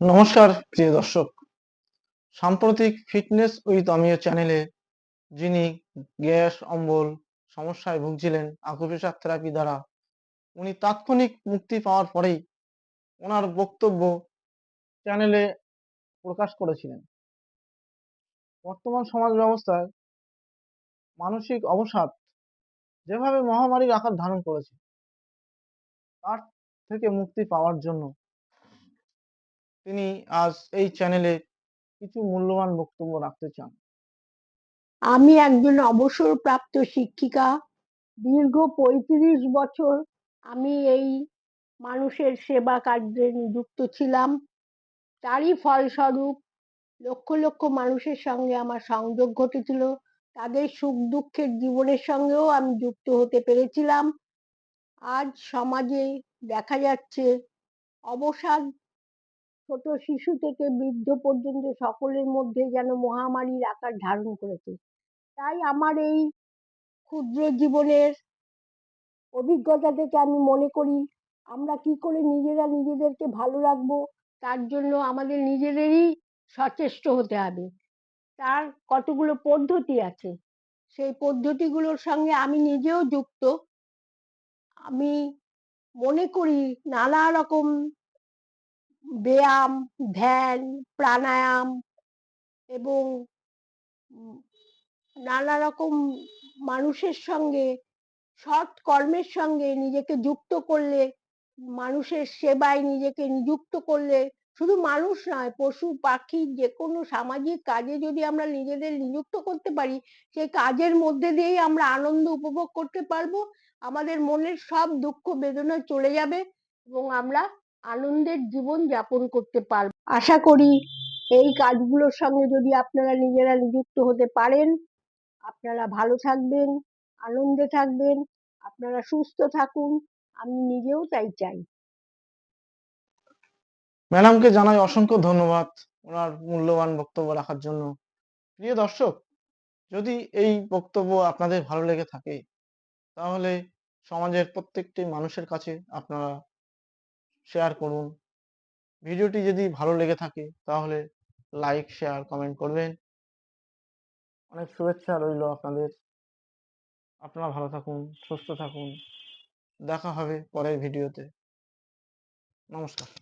নমস্কার, প্রিয় দর্শক। সাম্প্রতিক ফিটনেস উইথ অমিয় চ্যানেলে যিনি গ্যাস, অম্বল সমস্যায় ভুগছিলেন আকুপ্রেশার থেরাপি দ্বারা, উনি তাৎক্ষণিক মুক্তি পাওয়ার পরেই ওনার বক্তব্য চ্যানেলে প্রকাশ করেছিলেন। বর্তমান সমাজ ব্যবস্থায় মানসিক অবসাদ যেভাবে মহামারীর আকার ধারণ করেছে, তার থেকে মুক্তি পাওয়ার জন্য তিনি আজ এই চ্যানেলে কিছু মূল্যবান বক্তব্য রাখতে চান। আমি একজন অবসরপ্রাপ্ত শিক্ষিকা। দীর্ঘ পঁয়ত্রিশ বছর আমি এই মানুষের সেবা কার্যে নিযুক্ত ছিলাম। তারই ফলস্বরূপ লক্ষ লক্ষ মানুষের সঙ্গে আমার সংযোগ ঘটেছিল। তাদের সুখ দুঃখের জীবনের সঙ্গেও আমি যুক্ত হতে পেরেছিলাম। আজ সমাজে দেখা যাচ্ছে অবসাদ ছোট শিশু থেকে বৃদ্ধ পর্যন্ত সকলের মধ্যে যেন মহামারীর আকার ধারণ করেছে। তাই আমার এই ক্ষুদ্র জীবনের অভিজ্ঞতা থেকে আমি মনে করি, আমরা কি করে নিজেরা নিজেদেরকে ভালো রাখব, তার জন্য আমাদের নিজেদেরই সচেষ্ট হতে হবে। তার কতগুলো পদ্ধতি আছে, সেই পদ্ধতিগুলোর সঙ্গে আমি নিজেও যুক্ত। আমি মনে করি নানা রকম ব্যায়াম, ধ্যান, প্রাণায়াম এবং নানা রকম মানুষের সঙ্গে, সৎ কর্মের সঙ্গে নিজেকে যুক্ত করলে, মানুষের সেবায় নিজেকে নিযুক্ত করলে শুধু মানুষ নয়, পশু, পাখি যে কোনো সামাজিক কাজে যদি আমরা নিজেদের নিযুক্ত করতে পারি, সেই কাজের মধ্যে দিয়েই আমরা আনন্দ উপভোগ করতে পারব। আমাদের মনের সব দুঃখ বেদনা চলে যাবে এবং আমরা আনন্দের জীবন যাপন করতে পারব আশা করি এই কাজগুলোর সঙ্গে যদি আপনারা নিজেরা নিযুক্ত হতে পারেন আপনারা ভালো থাকবেন আনন্দে থাকবেন আপনারা সুস্থ থাকুন আমি নিজেও তাই চাই। ম্যাডামকে জানাই অসংখ্য ধন্যবাদ ওনার মূল্যবান বক্তব্য রাখার জন্য। প্রিয় দর্শক যদি এই বক্তব্য আপনাদের ভালো লেগে থাকে তাহলে সমাজের প্রত্যেকটি মানুষের কাছে আপনারা শেয়ার করুন। ভিডিওটি যদি ভালো লেগে থাকে, তাহলে লাইক, শেয়ার, কমেন্ট করবেন। অনেক শুভেচ্ছা রইল আপনাদের। আপনারা ভালো থাকুন, সুস্থ থাকুন। দেখা হবে পরের ভিডিওতে। নমস্কার।